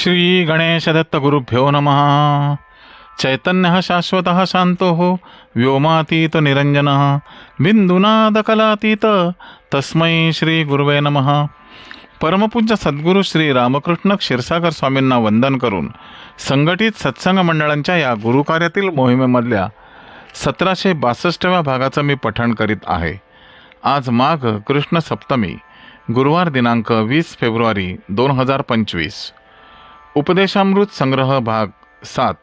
श्री गणेशदत्तगुरुभ्यो नमः। चैतन्यः शाश्वतः व्योमातीत व्योमातीतनिरञ्जनः बिन्दुनादकलातीत तस्मै श्रीगुरुवे नमः। परमपूज्य सद्गुरू श्री रामकृष्ण क्षीरसागर स्वामींना वंदन करून संघटित सत्संग मंडळांच्या या गुरुकार्यातील मोहिमेमधल्या सतराशे बासष्टव्या भागाचं मी पठण करीत आहे. आज माघ कृष्ण सप्तमी गुरुवार दिनांक वीस फेब्रुवारी दोन हजार पंचवीस. उपदेशामृत संग्रह भाग सात.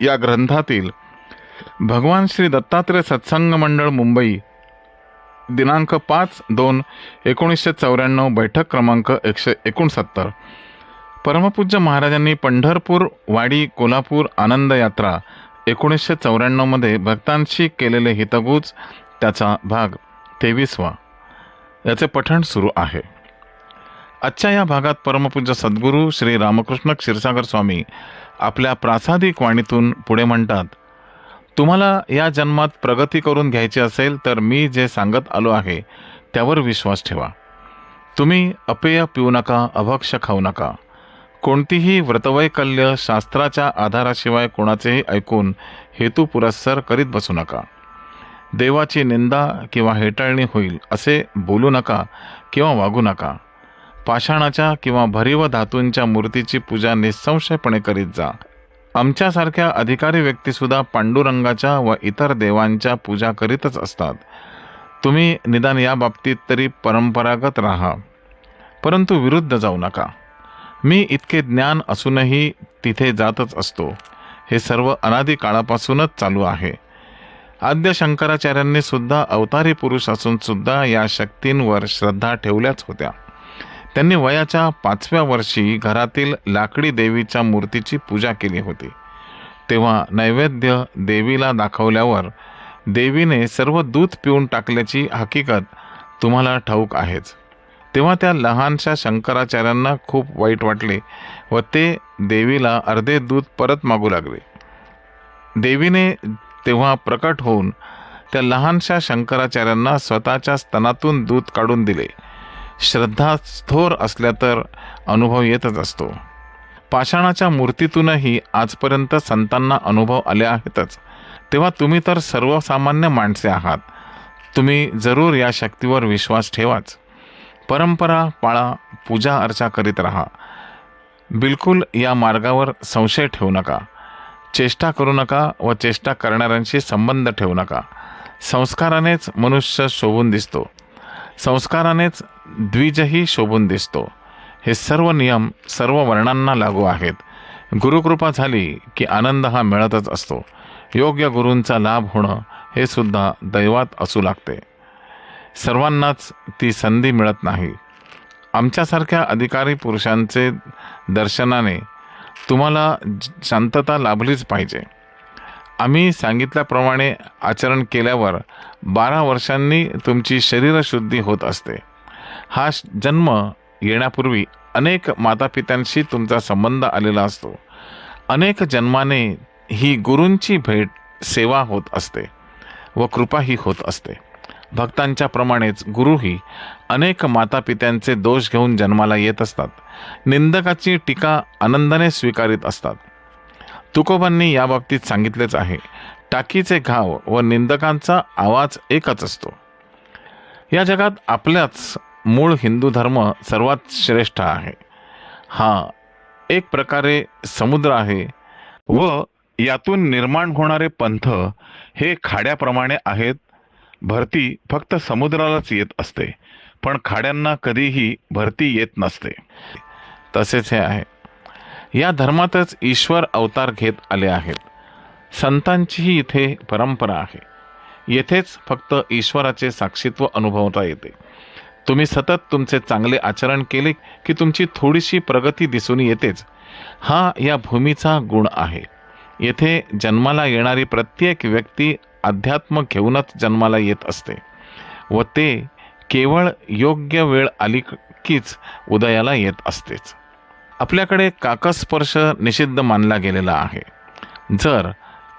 या ग्रंथातील भगवान श्री दत्तात्रय सत्संग मंडळ मुंबई दिनांक पाच दोन एकोणीसशे चौऱ्याण्णव बैठक क्रमांक एकशे एकोणसत्तर. परमपूज्य महाराजांनी पंढरपूर वाडी कोल्हापूर आनंद यात्रा एकोणीसशे चौऱ्याण्णवमध्ये भक्तांशी केलेले हितगुज त्याचा भाग तेवीसवा. याचे पठण सुरू आहे. आजच्या या भागात परमपूज्य सद्गुरू श्री रामकृष्ण क्षीरसागर स्वामी आपल्या प्रासादिक वाणीतून पुढे म्हणतात तुम्हाला या जन्मात प्रगती करून घ्यायची असेल तर मी जे सांगत आलो आहे त्यावर विश्वास ठेवा. तुम्ही अपेय पिऊ नका अभक्ष खाऊ नका. कोणतीही व्रतवैकल्य शास्त्राच्या आधाराशिवाय कोणाचेही ऐकून हेतू पुरस्सर करीत बसू नका. देवाची निंदा किंवा हेटाळणी होईल असे बोलू नका किंवा वागू नका. पाषाणाच्या किंवा भरीव धातूंच्या मूर्तीची पूजा निसंशयपणे करीत जा. आमच्यासारख्या अधिकारी व्यक्तीसुद्धा पांडुरंगाच्या व इतर देवांच्या पूजा करीतच असतात. तुम्ही निदान या बाबतीत तरी परंपरागत राहा. परंतु विरुद्ध जाऊ नका. मी इतके ज्ञान असूनही तिथे जातच असतो. हे सर्व अनादी काळापासूनच चालू आहे. आद्य शंकराचार्यांनी सुद्धा अवतारी पुरुष असून सुद्धा या शक्तींवर श्रद्धा ठेवल्याच होत्या. त्यांनी वयाच्या पाचव्या वर्षी घरातील लाकडी देवीच्या मूर्तीची पूजा केली होती. तेव्हा नैवेद्य देवीला दाखवल्यावर देवीने सर्व दूध पिऊन टाकल्याची हकीकत तुम्हाला ठाऊक आहेच. तेव्हा त्या लहानशा शंकराचार्यांना खूप वाईट वाटले व ते देवीला अर्धे दूध परत मागू लागले. देवीने तेव्हा प्रकट होऊन त्या लहानशा शंकराचार्यांना स्वतःच्या स्तनातून दूध काढून दिले. श्रद्धा थोर असल्या तर अनुभव येतच असतो. पाषाणाच्या मूर्तीतूनही आजपर्यंत संतांना अनुभव आले आहेतच. तेव्हा तुम्ही तर सर्वसामान्य माणसे आहात. तुम्ही जरूर या शक्तीवर विश्वास ठेवाच. परंपरा पाळा पूजा अर्चा करीत राहा. बिलकुल या मार्गावर संशय ठेवू नका. चेष्टा करू नका व चेष्टा करणाऱ्यांशी संबंध ठेवू नका. संस्कारानेच मनुष्य शोभून दिसतो. संस्कारानेच द्विजही शोभून दिसतो. हे सर्व नियम सर्व वर्णांना लागू आहेत. गुरुकृपा झाली की आनंद हा मिळतच असतो. योग्य गुरूंचा लाभ होणं हे सुद्धा दैवात असू लागते. सर्वांनाच ती संधी मिळत नाही. आमच्यासारख्या अधिकारी पुरुषांचे दर्शनाने तुम्हाला शांतता लाभलीच पाहिजे. आम्ही सांगितल्याप्रमाणे आचरण केल्यावर बारा वर्षांनी तुमची शरीरशुद्धी होत असते. हा जन्म येण्यापूर्वी अनेक मातापित्यांशी तुमचा संबंध आलेला असतो. अनेक जन्माने ही गुरूंची भेट सेवा होत असते व कृपाही होत असते. भक्तांच्या प्रमाणेच गुरुही अनेक मातापित्यांचे दोष घेऊन जन्माला येत असतात. निंदकाची टीका आनंदाने स्वीकारित असतात. तुकोबांनी याबाबतीत सांगितलेच आहे टाकीचे घाव व निंदकांचा आवाज एकच असतो. या जगात आपल्याच मूळ हिंदू धर्म सर्वात श्रेष्ठ आहे. हा एक प्रकारे समुद्र आहे व यातून निर्माण होणारे पंथ हे खाड्याप्रमाणे आहेत. भरती फक्त समुद्रालाच येत असते पण खाड्यांना कधीही भरती येत नसते. तसेच हे आहे. या धर्मातच ईश्वर अवतार घेत आले आहेत. संतांचीही इथे परंपरा आहे. येथेच फक्त ईश्वराचे साक्षीत्व अनुभवता येते. तुम्ही सतत तुमचे चांगले आचरण केले की तुमची थोडीशी प्रगती दिसून येतेच. हा या भूमीचा गुण आहे. येथे जन्माला येणारी प्रत्येक व्यक्ती अध्यात्म घेऊनच जन्माला येत असते व ते केवळ योग्य वेळ आली कीच उदयाला येत असतेच. आपल्याकडे काकस्पर्श निषिद्ध मानला गेलेला आहे. जर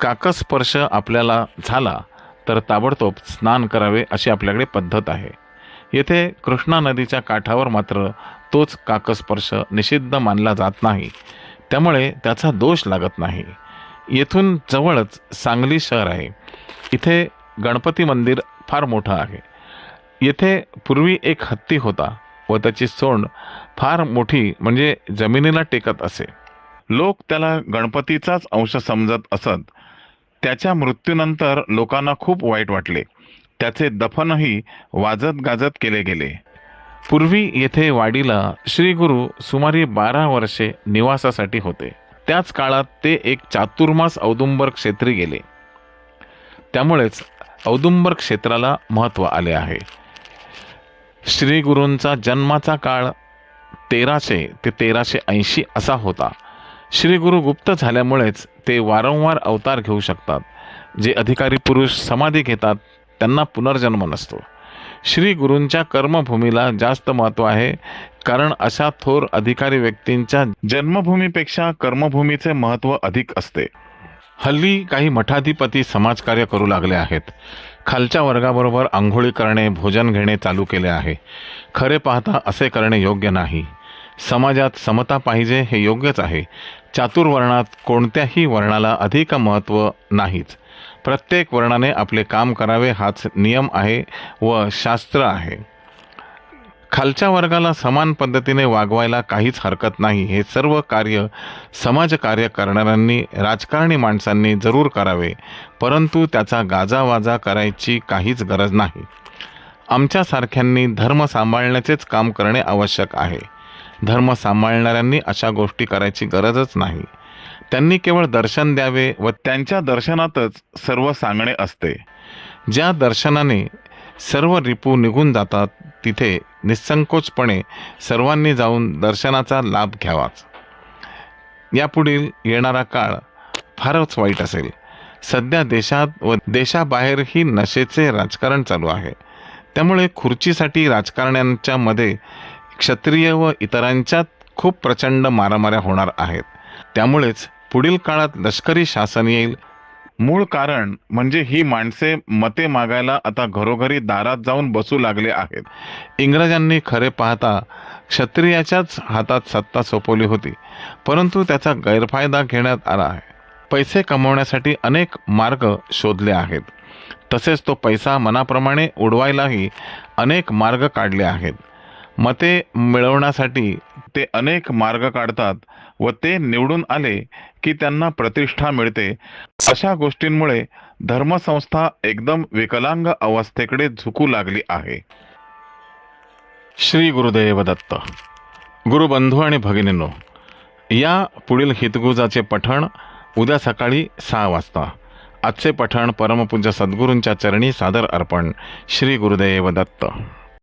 काकस्पर्श आपल्याला झाला तर ताबडतोब स्नान करावे अशी आपल्याकडे पद्धत आहे. येथे कृष्णा नदीच्या काठावर मात्र तोच काकस्पर्श निषिद्ध मानला जात नाही. त्यामुळे त्याचा दोष लागत नाही. येथून जवळच सांगली शहर आहे. इथे गणपती मंदिर फार मोठं आहे. येथे पूर्वी एक हत्ती होता व त्याची सोंड फार मोठी म्हणजे जमिनीला टेकत असे. लोक त्याला गणपतीचाच अंश समजत असत. त्याच्या मृत्यूनंतर लोकांना खूप वाईट वाटले. त्याचे दफनही वाजत गाजत केले गेले. पूर्वी येथे वाडीला श्री गुरु सुमारे बारा वर्षे निवासासाठी होते. त्याच काळात ते एक चातुर्मास औदुंबर क्षेत्री गेले. त्यामुळेच औदुंबर क्षेत्राला महत्त्व आले आहे. श्री गुरूंचा जन्माचा काळ तेराशे ते तेराशे ऐंशी असा होता. श्री गुरु गुप्त झाल्यामुळेच ते वारंवार अवतार घेऊ शकतात. जे अधिकारी पुरुष समाधी घेतात त्यांना पुनर्जन्म नसतो. श्री गुरूंच्या कर्मभूमीला जास्त महत्त्व आहे कारण अशा थोर अधिकारी व्यक्तींच्या जन्मभूमीपेक्षा कर्मभूमीचे महत्त्व अधिक असते. हल्ली काही मठाधिपती समाजकार्य करू लागले आहेत. खालच्या वर्गाबरोबर आंघोळी करणे भोजन घेणे चालू केले आहे. खरे पाहता असे करणे योग्य नाही. समाजात समता पाहिजे हे योग्यच आहे. चातुर्वर्णात कोणत्याही वर्णाला अधिक महत्त्व नाहीच. प्रत्येक वर्णाने आपले काम करावे हाच नियम आहे व शास्त्र आहे. खालच्या वर्गाला समान पद्धतीने वागवायला काहीच हरकत नाही. हे सर्व कार्य समाजकार्य करणाऱ्यांनी राजकारणी माणसांनी जरूर करावे परंतु त्याचा गाजावाजा करायची काहीच गरज नाही. आमच्यासारख्यांनी धर्म सांभाळण्याचेच काम करणे आवश्यक आहे. धर्म सांभाळणाऱ्यांनी अशा गोष्टी करायची गरजच नाही. त्यांनी केवळ दर्शन द्यावे व त्यांच्या दर्शनातच सर्व सांगणे असते. ज्या दर्शनाने सर्व रिपू निघून जातात तिथे निसंकोचपणे सर्वांनी जाऊन दर्शनाचा लाभ घ्यावाच. यापुढील येणारा काळ फारच वाईट असेल. सध्या देशात व देशाबाहेरही नशेचे राजकारण चालू आहे. त्यामुळे खुर्चीसाठी राजकारण्यांच्या मध्ये क्षत्रिय व इतरांच्यात खूप प्रचंड मारामाऱ्या होणार आहेत. त्यामुळेच पुढील काळात लष्करी शासन येईल. मूळ कारण म्हणजे ही माणसे मते मागायला आता घरोघरी दारात जाऊन बसू लागले आहेत. इंग्रजांनी खरे पाहता क्षत्रियाच्याच हातात सत्ता सोपवली होती परंतु त्याचा गैरफायदा घेण्यात आला आहे. पैसे कमवण्यासाठी अनेक मार्ग शोधले आहेत. तसेच तो पैसा मनाप्रमाणे उडवायलाही अनेक मार्ग काढले आहेत. मते मिळवण्यासाठी ते अनेक मार्ग काढतात व ते निवडून आले की त्यांना प्रतिष्ठा मिळते. अशा गोष्टींमुळे धर्मसंस्था एकदम विकलांग अवस्थेकडे झुकू लागली आहे. श्री गुरुदेव दत्त गुरुबंधू आणि भगिनींनो या पुढील हितगुजाचे पठण उद्या सकाळी सहा वाजता. आजचे पठण परमपूज्य सद्गुरूंच्या चरणी सादर अर्पण श्री गुरुदेव दत्त